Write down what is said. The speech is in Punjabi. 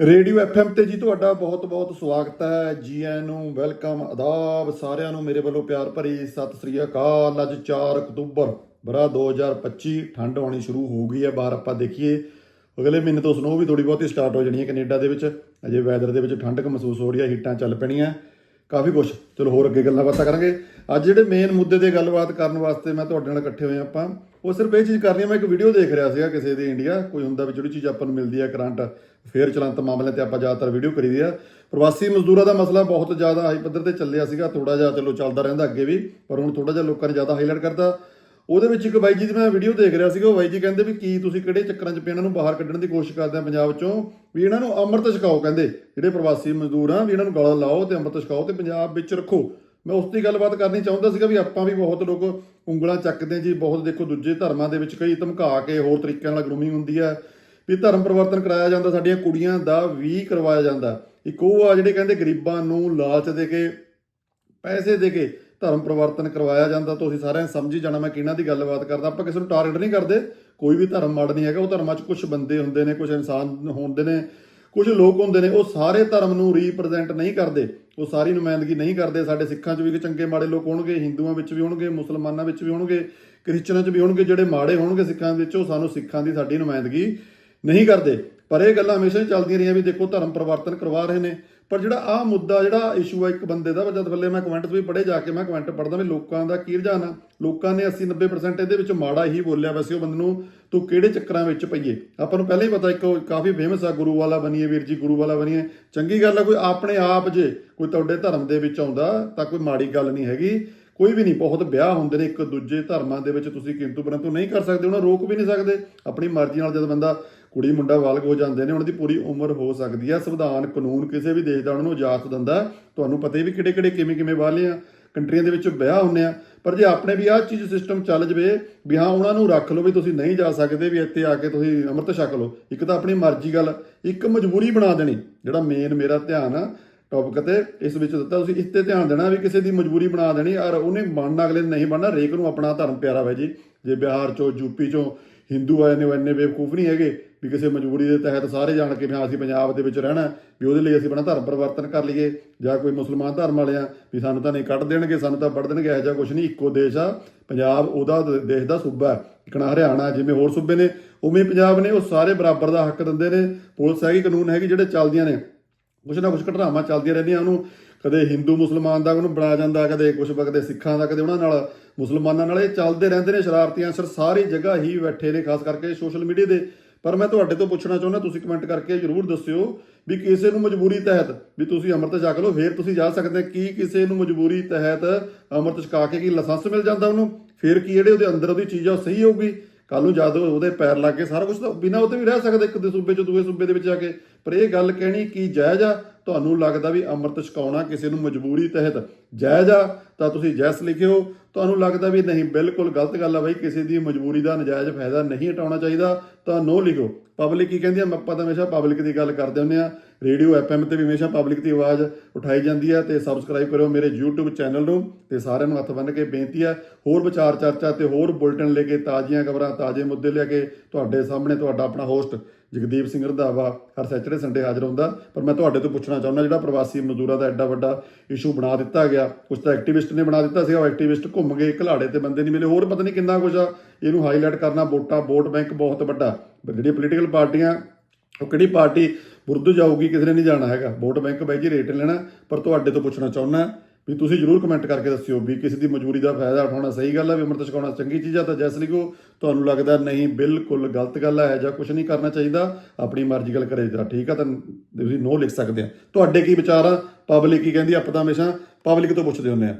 ਰੇਡੀਓ ਐਫਐਮ ਤੇ ਜੀ ਤੁਹਾਡਾ ਬਹੁਤ-ਬਹੁਤ ਸਵਾਗਤ ਹੈ। ਜੀ ਐਨ ਨੂੰ ਵੈਲਕਮ, ਆਦਾਬ ਸਾਰਿਆਂ ਨੂੰ ਮੇਰੇ ਵੱਲੋਂ ਪਿਆਰ ਭਰੀ ਸਤਿ ਸ੍ਰੀ ਅਕਾਲ। ਅੱਜ 4 ਅਕਤੂਬਰ, ਬਰਾ 2025 ਠੰਡ ਆਉਣੀ ਸ਼ੁਰੂ ਹੋ ਗਈ ਹੈ ਬਾਹਰ ਆਪਾਂ ਦੇਖੀਏ। ਅਗਲੇ ਮਹੀਨੇ ਤੋਂ ਸਨੋ ਵੀ ਥੋੜੀ ਬਹੁਤੀ ਸਟਾਰਟ ਹੋ ਜਾਣੀ ਹੈ ਕੈਨੇਡਾ ਦੇ ਵਿੱਚ। ਅਜੇ ਵੈਦਰ ਦੇ ਵਿੱਚ ਠੰਡਕ ਮਹਿਸੂਸ ਹੋ ਰਹੀ ਹੈ, ਹੀਟਾਂ ਚੱਲ ਪੈਣੀਆਂ। ਕਾਫੀ ਕੁਝ ਚਲੋ ਹੋਰ ਅੱਗੇ ਗੱਲਾਂ ਬਾਤਾਂ ਕਰਾਂਗੇ। ਅੱਜ ਜਿਹੜੇ ਮੇਨ ਮੁੱਦੇ ਤੇ ਗੱਲਬਾਤ ਕਰਨ ਵਾਸਤੇ ਮੈਂ ਤੁਹਾਡੇ ਨਾਲ ਇਕੱਠੇ ਹੋਏ ਆਪਾਂ, ਉਹ ਸਿਰਫ ਇਹ ਚੀਜ਼ ਕਰਨੀ ਹੈ ਮੈਂ ਇੱਕ ਵੀਡੀਓ ਦੇਖ ਰਿਹਾ ਸੀਗਾ ਕਿਸੇ ਦੀ ਇੰਡੀਆ ਕੋਈ ਹੁੰਦਾ ਵੀ ਜਿਹੜੀ ਚੀਜ਼ ਆਪਾਂ ਨੂੰ ਮਿਲਦੀ ਹੈ ਕਰੰਟ, ਫੇਰ ਚਲੰਤ ਮਾਮਲੇ ਤੇ ਆਪਾਂ ਜ਼ਿਆਦਾਤਰ ਵੀਡੀਓ ਕਰੀਦੀ ਆ। ਪ੍ਰਵਾਸੀ ਮਜ਼ਦੂਰਾਂ ਦਾ ਮਸਲਾ ਬਹੁਤ ਜ਼ਿਆਦਾ ਹਾਈ ਪੱਧਰ ਤੇ ਚੱਲਿਆ ਸੀਗਾ ਥੋੜਾ ਜਿਹਾ ਚਲੋ ਚੱਲਦਾ ਰਹਿੰਦਾ ਅੱਗੇ ਵੀ, ਪਰ ਹੁਣ ਥੋੜਾ ਜਿਹਾ ਲੋਕਾਂ ਨੇ ਜ਼ਿਆਦਾ ਹਾਈਲਾਈਟ ਕਰਦਾ ਉਹਦੇ ਵਿੱਚ ਇੱਕ ਬਾਈ ਜੀ ਦੀ ਮੈਂ ਵੀਡੀਓ ਦੇਖ ਰਿਹਾ ਸੀਗਾ, ਉਹ ਬਾਈ ਜੀ ਕਹਿੰਦੇ ਵੀ ਕੀ ਤੁਸੀਂ ਕਿਹੜੇ ਚੱਕਰਾਂ 'ਚ ਪਏ ਇਹਨਾਂ ਨੂੰ ਬਾਹਰ ਕੱਢਣ ਦੀ ਕੋਸ਼ਿਸ਼ ਕਰਦੇ ਆ ਪੰਜਾਬ 'ਚੋਂ? ਵੀ ਇਹਨਾਂ ਨੂੰ ਅੰਮ੍ਰਿਤ ਛਕਾਓ ਕਹਿੰਦੇ, ਜਿਹੜੇ ਪ੍ਰਵਾਸੀ ਮਜ਼ਦੂਰ ਆ, ਵੀ ਇਹਨਾਂ ਨੂੰ ਗਲਾ ਲਾਓ ਤੇ ਅੰਮ੍ਰਿਤ ਛਕਾਓ ਤੇ ਪੰਜਾਬ ਵਿੱਚ ਰੱਖੋ। ਮੈਂ ਉਸ ਦੀ ਗੱਲਬਾਤ ਕਰਨੀ ਚਾਹੁੰਦਾ ਸੀਗਾ ਵੀ ਆਪਾਂ ਵੀ ਬਹੁਤ ਲੋਕ ਉਂਗਲਾਂ ਚੱਕਦੇ ਜੀ, ਬਹੁਤ ਦੇਖੋ ਦੂਜੇ ਧਰਮਾਂ ਦੇ ਵਿੱਚ ਕਈ ਧਮਕਾ ਕੇ ਹੋਰ ਤਰੀਕਿਆਂ ਨਾਲ ਗਰੂਮਿੰਗ ਹੁੰਦੀ ਹੈ, ਵੀ ਧਰਮ ਪਰਿਵਰਤਨ ਕਰਾਇਆ ਜਾਂਦਾ, ਸਾਡੀਆਂ ਕੁੜੀਆਂ ਦਾ ਵੀ ਕਰਵਾਇਆ ਜਾਂਦਾ। ਇੱਕ ਉਹ ਆ ਜਿਹੜੇ ਕਹਿੰਦੇ ਗਰੀਬਾਂ ਨੂੰ ਲਾਲਚ ਦੇ ਕੇ, ਪੈਸੇ ਦੇ ਕੇ ਧਰਮ ਪਰਿਵਰਤਨ ਕਰਵਾਇਆ ਜਾਂਦਾ ਤੁਸੀਂ ਸਾਰਿਆਂ ਨੇ ਸਮਝੀ ਜਾਣਾ ਮੈਂ ਕਿਹਨਾਂ ਦੀ ਗੱਲਬਾਤ ਕਰਦਾ। ਆਪਾਂ ਕਿਸੇ ਨੂੰ ਟਾਰਗੇਟ ਨਹੀਂ ਕਰਦੇ, ਕੋਈ ਵੀ ਧਰਮ ਮਾੜਾ ਨਹੀਂ ਹੈਗਾ, ਉਹ ਧਰਮਾਂ 'ਚ ਕੁਝ ਬੰਦੇ ਹੁੰਦੇ ਨੇ ਕੁਝ ਇਨਸਾਨ ਹੁੰਦੇ ਨੇ ਕੁਝ ਲੋਕ ਹੁੰਦੇ ਨੇ, ਉਹ ਸਾਰੇ ਧਰਮ ਨੂੰ ਰੀਪ੍ਰੈਜ਼ੈਂਟ ਨਹੀਂ ਕਰਦੇ, ਉਹ ਸਾਰੀ ਨੁਮਾਇੰਦਗੀ ਨਹੀਂ ਕਰਦੇ। ਸਾਡੇ ਸਿੱਖਾਂ 'ਚ ਵੀ ਚੰਗੇ ਮਾੜੇ ਲੋਕ ਹੋਣਗੇ, ਹਿੰਦੂਆਂ ਵਿੱਚ ਵੀ ਹੋਣਗੇ, ਮੁਸਲਮਾਨਾਂ ਵਿੱਚ ਵੀ ਹੋਣਗੇ, ਕ੍ਰਿਸਚਨਾਂ 'ਚ ਵੀ ਹੋਣਗੇ, ਜਿਹੜੇ ਮਾੜੇ ਹੋਣਗੇ ਸਿੱਖਾਂ ਵਿੱਚ, ਉਹ ਸਾਨੂੰ ਸਿੱਖਾਂ ਦੀ ਸਾਡੀ ਨੁਮਾਇੰਦਗੀ ਨਹੀਂ ਕਰਦੇ। ਪਰ ਇਹ ਗੱਲਾਂ ਹਮੇਸ਼ਾ ਹੀ ਚੱਲਦੀਆਂ ਰਹੀਆਂ ਵੀ ਦੇਖੋ, ਧਰਮ ਪਰਿਵਰਤਨ ਕਰਵਾ ਰਹੇ ਨੇ। ਪਰ ਜਿਹੜਾ ਆਹ ਮੁੱਦਾ, ਜਿਹੜਾ ਇਸ਼ੂ ਆ ਇੱਕ ਬੰਦੇ ਦਾ, ਜਦ ਬੱਲੇ ਮੈਂ ਕਮੈਂਟਸ ਵੀ ਪੜ੍ਹੇ ਜਾ ਕੇ, ਮੈਂ ਕਮੈਂਟ ਪੜ੍ਹਦਾ ਵੀ ਲੋਕਾਂ ਦਾ ਕੀ ਰੁਝਾਨ ਆ? ਲੋਕਾਂ ਨੇ 80 90% ਇਹਦੇ ਵਿੱਚ ਮਾੜਾ ਹੀ ਬੋਲਿਆ ਵੈਸੇ ਉਹ ਬੰਦੇ ਨੂੰ, ਤੂੰ ਕਿਹੜੇ ਚੱਕਰਾਂ ਵਿੱਚ ਪਈਏ? ਆਪਾਂ ਨੂੰ ਪਹਿਲਾਂ ਹੀ ਪਤਾ ਇੱਕ ਕਾਫੀ ਫੇਮਸ ਆ, ਗੁਰੂ ਵਾਲਾ ਬਣੀਏ ਵੀਰ ਜੀ, ਗੁਰੂ ਵਾਲਾ ਬਣੀਏ ਚੰਗੀ ਗੱਲ ਆ, ਕੋਈ ਆਪਣੇ ਆਪ ਜੇ ਕੋਈ ਤੁਹਾਡੇ ਧਰਮ ਦੇ ਵਿੱਚ ਆਉਂਦਾ, ਤਾਂ ਕੋਈ ਮਾੜੀ ਗੱਲ ਨਹੀਂ ਹੈਗੀ। ਕੋਈ ਵੀ ਨਹੀਂ, ਬਹੁਤ ਵਿਆਹ ਹੁੰਦੇ ਨੇ ਇੱਕ ਦੂਜੇ ਧਰਮਾਂ ਦੇ ਵਿੱਚ, ਤੁਸੀਂ ਕਿੰਤੂ ਪਰੰਤੂ ਨਹੀਂ ਕਰ ਸਕਦੇ, ਉਹਨਾਂ ਰੋਕ ਵੀ ਨਹੀਂ ਸਕਦੇ। ਆਪਣੀ ਮਰਜ਼ੀ ਨਾਲ ਜਦ ਬੰਦਾ ਕੁੜੀ, ਮੁੰਡਾ ਵਾਲਗ ਹੋ ਜਾਂਦੇ ਨੇ, ਉਹਨਾਂ ਦੀ ਪੂਰੀ ਉਮਰ ਹੋ ਸਕਦੀ ਹੈ। ਸੰਵਿਧਾਨ, ਕਾਨੂੰਨ ਕਿਸੇ ਵੀ ਦੇਸ਼ ਦਾ ਉਹਨਾਂ ਨੂੰ ਇਜਾਜ਼ਤ ਦਿੰਦਾ ਤੁਹਾਨੂੰ ਪਤਾ ਹੀ ਵੀ ਕਿਹੜੇ ਕਿਹੜੇ ਕਿਵੇਂ ਕਿਵੇਂ ਬਾਹਰਲੀਆਂ ਕੰਟਰੀਆਂ ਦੇ ਵਿੱਚ ਵਿਆਹ ਹੁੰਨੇ ਆ। ਪਰ ਜੇ ਆਪਣੇ ਵੀ ਆਹ ਚੀਜ਼ ਸਿਸਟਮ ਚੱਲ ਜਵੇ ਵੀ ਹਾਂ, ਉਹਨਾਂ ਨੂੰ ਰੱਖ ਲਓ ਵੀ ਤੁਸੀਂ ਨਹੀਂ ਜਾ ਸਕਦੇ ਵੀ ਇੱਥੇ ਆ ਕੇ ਤੁਸੀਂ ਅੰਮ੍ਰਿਤ ਛਕ ਲਓ, ਇੱਕ ਤਾਂ ਆਪਣੀ ਮਰਜ਼ੀ ਗੱਲ, ਇੱਕ ਮਜਬੂਰੀ ਬਣਾ ਦੇਣੀ, ਜਿਹੜਾ ਮੇਨ ਮੇਰਾ ਧਿਆਨ ਆ ਟੌਪਿਕ ਤੇ ਇਸ ਵਿੱਚ ਦਿੱਤਾ। ਤੁਸੀਂ ਇਸ ਤੇ ਧਿਆਨ ਦੇਣਾ ਵੀ ਕਿਸੇ ਦੀ ਮਜਬੂਰੀ ਬਣਾ ਦੇਣੀ ਔਰ ਉਹਨੇ ਮੰਨਣਾ ਅਗਲੇ ਨੇ ਨਹੀਂ ਬਣਨਾ। ਰੇਕ ਨੂੰ ਆਪਣਾ ਧਰਮ ਪਿਆਰਾ ਵਾ ਜੀ। ਜੇ ਬਿਹਾਰ ਚੋਂ ਯੂਪੀ ਚੋਂ ਹਿੰਦੂ ਆਏ ਨੇ ਉਹ ਇੰਨੇ ਬੇਵਕੂਫ ਨਹੀਂ ਹੈਗੇ ਵੀ ਕਿਸੇ ਮਜਬੂਰੀ ਦੇ ਤਹਿਤ ਸਾਰੇ ਜਾਣ ਕੇ ਵੀ ਹਾਂ, ਅਸੀਂ ਪੰਜਾਬ ਦੇ ਵਿੱਚ ਰਹਿਣਾ, ਵੀ ਉਹਦੇ ਲਈ ਅਸੀਂ ਆਪਣਾ ਧਰਮ ਪਰਿਵਰਤਨ ਕਰ ਲਈਏ। ਜਾਂ ਕੋਈ ਮੁਸਲਮਾਨ ਧਰਮ ਵਾਲੇ ਆ ਵੀ ਸਾਨੂੰ ਤਾਂ ਨਹੀਂ ਕੱਢ ਦੇਣਗੇ, ਸਾਨੂੰ ਤਾਂ ਵੱਢ ਦੇਣਗੇ, ਇਹੋ ਜਿਹਾ ਕੁਝ ਨਹੀਂ। ਇੱਕੋ ਦੇਸ਼ ਆ, ਪੰਜਾਬ ਉਹਦਾ ਦੇਸ਼ ਦਾ ਸੂਬਾ ਹੈ। ਇਕਣਾ ਹਰਿਆਣਾ ਜਿਵੇਂ ਹੋਰ ਸੂਬੇ ਨੇ, ਉਵੇਂ ਪੰਜਾਬ ਨੇ, ਉਹ ਸਾਰੇ ਬਰਾਬਰ ਦਾ ਹੱਕ ਦਿੰਦੇ ਨੇ। ਪੁਲਿਸ ਹੈਗੀ, ਕਾਨੂੰਨ ਹੈਗੀ, ਜਿਹੜੇ ਚੱਲਦੀਆਂ ਨੇ। ਕੁਛ ਨਾ ਕੁਛ ਘਟਨਾਵਾਂ ਚੱਲਦੀਆਂ ਰਹਿੰਦੀਆਂ, ਉਹਨੂੰ ਕਦੇ ਹਿੰਦੂ ਮੁਸਲਮਾਨ ਦਾ ਉਹਨੂੰ ਬਣਾਇਆ ਜਾਂਦਾ, ਕਦੇ ਕੁਛ ਕਦੇ ਸਿੱਖਾਂ ਦਾ, ਕਦੇ ਉਹਨਾਂ ਨਾਲ ਮੁਸਲਮਾਨਾਂ ਨਾਲ। ਇਹ ਚੱਲਦੇ ਰਹਿੰਦੇ ਨੇ ਸ਼ਰਾਰਤੀਆਂ ਅਸਰ ਸਾਰੀ ਜਗ੍ਹਾ ਹੀ ਬੈਠੇ ਨੇ, ਖਾਸ ਕਰਕੇ ਸੋਸ਼ਲ ਮੀਡੀਆ ਦੇ। ਪਰ ਮੈਂ ਤੁਹਾਡੇ ਤੋਂ ਪੁੱਛਣਾ ਚਾਹੁੰਦਾ, ਤੁਸੀਂ ਕਮੈਂਟ ਕਰਕੇ ਜਰੂਰ ਦੱਸਿਓ ਵੀ ਕਿਸੇ ਨੂੰ ਮਜਬੂਰੀ ਤਹਿਤ ਵੀ ਤੁਸੀਂ ਅੰਮ੍ਰਿਤ ਛਕ ਲਓ, ਫੇਰ ਤੁਸੀਂ ਜਾ ਸਕਦੇ ਕੀ ਕਿਸੇ ਨੂੰ ਮਜਬੂਰੀ ਤਹਿਤ ਅੰਮ੍ਰਿਤ ਛਕਾ ਕੇ ਕੀ ਲਾਇਸੈਂਸ ਮਿਲ ਜਾਂਦਾ ਉਹਨੂੰ? ਫੇਰ ਕੀ ਜਿਹੜੇ ਉਹਦੇ ਅੰਦਰ ਉਹਦੀ ਚੀਜ਼ ਆ, ਉਹ ਸਹੀ ਹੋਊਗੀ? ਕੱਲ ਨੂੰ ਜਦ ਉਹਦੇ ਪੈਰ ਲੱਗ ਕੇ ਸਾਰਾ ਕੁਝ ਤਾਂ ਬਿਨਾਂ ਉਹਦੇ ਵੀ ਰਹਿ ਸਕਦਾ ਇੱਕ ਦੇ ਸੂਬੇ ਚੋਂ, ਦੂਏ ਸੂਬੇ ਦੇ ਵਿੱਚ ਜਾ ਕੇ। ਪਰ ਇਹ ਗੱਲ ਕਹਿਣੀ ਕੀ ਜਾਇਜ਼ ਆ ਤੁਹਾਨੂੰ ਲੱਗਦਾ ਵੀ ਅੰਮ੍ਰਿਤ ਛਕਾਉਣਾ ਕਿਸੇ ਨੂੰ ਮਜਬੂਰੀ ਤਹਿਤ ਜਾਇਜ਼ ਆ, ਤਾਂ ਤੁਸੀਂ ਜੈਸ ਲਿਖਿਓ। ਤੁਹਾਨੂੰ ਲੱਗਦਾ ਵੀ ਨਹੀਂ, ਬਿਲਕੁਲ ਗਲਤ ਗੱਲ ਆ ਬਈ, ਕਿਸੇ ਦੀ ਮਜਬੂਰੀ ਦਾ ਨਜਾਇਜ਼ ਫਾਇਦਾ ਨਹੀਂ ਉਠਾਉਣਾ ਚਾਹੀਦਾ, ਤਾਂ ਨੋ ਲਿਖੋ। ਪਬਲਿਕ ਕੀ ਕਹਿੰਦੀ ਆ? ਆਪਾਂ ਤਾਂ ਹਮੇਸ਼ਾ ਪਬਲਿਕ ਦੀ ਗੱਲ ਕਰਦੇ ਹੁੰਦੇ ਆ। ਰੇਡੀਓ ਐਫਐਮ ਤੇ ਵੀ ਹਮੇਸ਼ਾ ਪਬਲਿਕ ਦੀ ਆਵਾਜ਼ ਉਠਾਈ ਜਾਂਦੀ ਆ, ਤੇ ਸਬਸਕ੍ਰਾਈਬ ਕਰਿਓ ਮੇਰੇ YouTube ਚੈਨਲ ਨੂੰ, ਤੇ ਸਾਰਿਆਂ ਨੂੰ ਹੱਥ ਬੰਨ੍ਹ ਕੇ ਬੇਨਤੀ ਆ, ਹੋਰ ਵਿਚਾਰ ਚਰਚਾ ਤੇ ਹੋਰ ਬੁਲਟਨ ਲੈ ਕੇ ਤਾਜ਼ੀਆਂ ਖਬਰਾਂ, ਤਾਜ਼ੇ ਮੁੱਦੇ ਲੈ ਕੇ ਤੁਹਾਡੇ ਸਾਹਮਣੇ ਤੁਹਾਡਾ ਆਪਣਾ ਹੋਸਟ ਜਗਦੀਪ ਸਿੰਘ ਰੰਧਾਵਾ ਹਰ ਸੈਚਰਡੇ ਸੰਡੇ ਹਾਜ਼ਰ ਹੁੰਦਾ। ਪਰ ਮੈਂ ਤੁਹਾਡੇ ਤੋਂ ਪੁੱਛਣਾ ਚਾਹੁੰਦਾ, ਜਿਹੜਾ ਪ੍ਰਵਾਸੀ ਮਜ਼ਦੂਰਾਂ ਦਾ ਐਡਾ ਵੱਡਾ ਇਸ਼ੂ ਬਣਾ ਦਿੱਤਾ ਗਿਆ ਕੁਝ ਤਾਂ ਐਕਟਿਵਿਸਟ ਨੇ ਬਣਾ ਦਿੱਤਾ ਸੀਗਾ, ਉਹ ਐਕਟਿਵਿਸਟ ਘੁੰਮ ਗਏ ਘਲਾੜੇ ਤੇ ਬੰਦੇ ਨਹੀਂ ਮਿਲੇ, ਹੋਰ ਪਤਾ ਨਹੀਂ ਕਿੰਨਾ ਕੁਝ ਆ। ਇਹਨੂੰ ਹਾਈਲਾਈਟ ਕਰਨਾ ਵੋਟਾਂ ਵੋਟ ਬੈਂਕ ਬਹੁਤ ਵੱਡਾ। ਜਿਹੜੀਆਂ ਪੋਲੀਟੀਕਲ ਪਾਰਟੀਆਂ, ਉਹ ਕਿਹੜੀ ਪਾਰਟੀ ਬੁਰਦੂ ਜਾਊਗੀ, ਕਿਸੇ ਨੇ ਨਹੀਂ ਜਾਣਾ ਹੈਗਾ। ਵੋਟ ਬੈਂਕ ਬਾਈ ਜੀ ਰੇਟ ਲੈਣਾ, ਪਰ ਤੁਹਾਡੇ ਤੋਂ ਪੁੱਛਣਾ ਚਾਹੁੰਦਾ ਵੀ ਤੁਸੀਂ ਜਰੂਰ ਕਮੈਂਟ ਕਰਕੇ ਦੱਸਿਓ ਵੀ ਕਿਸੇ ਦੀ ਮਜਬੂਰੀ ਦਾ ਫਾਇਦਾ ਉਠਾਉਣਾ ਸਹੀ ਗੱਲ ਹੈ ਵੀ ਅੰਮ੍ਰਿਤ ਛਕਾਉਣਾ ਚੰਗੀ ਚੀਜ਼ ਆ, ਤਾਂ ਜੈਸ ਲਿਖੋ, ਤੁਹਾਨੂੰ ਲੱਗਦਾ ਨਹੀਂ, ਬਿਲਕੁਲ ਗਲਤ ਗੱਲ ਹੈ ਜਾਂ ਕੁਝ ਨਹੀਂ ਕਰਨਾ ਚਾਹੀਦਾ, ਆਪਣੀ ਮਰਜ਼ੀ ਗੱਲ ਕਰੇ ਤਾਂ ਠੀਕ ਆ, ਤਾਂ ਤੁਸੀਂ ਨੋ ਲਿਖ ਸਕਦੇ ਆ। ਤੁਹਾਡੇ ਕੀ ਵਿਚਾਰ ਆ? ਪਬਲਿਕ ਕੀ ਕਹਿੰਦੀ ਆਪਾਂ ਤਾਂ ਹਮੇਸ਼ਾ ਪਬਲਿਕ ਤੋਂ ਪੁੱਛਦੇ ਹੁੰਦੇ ਆ।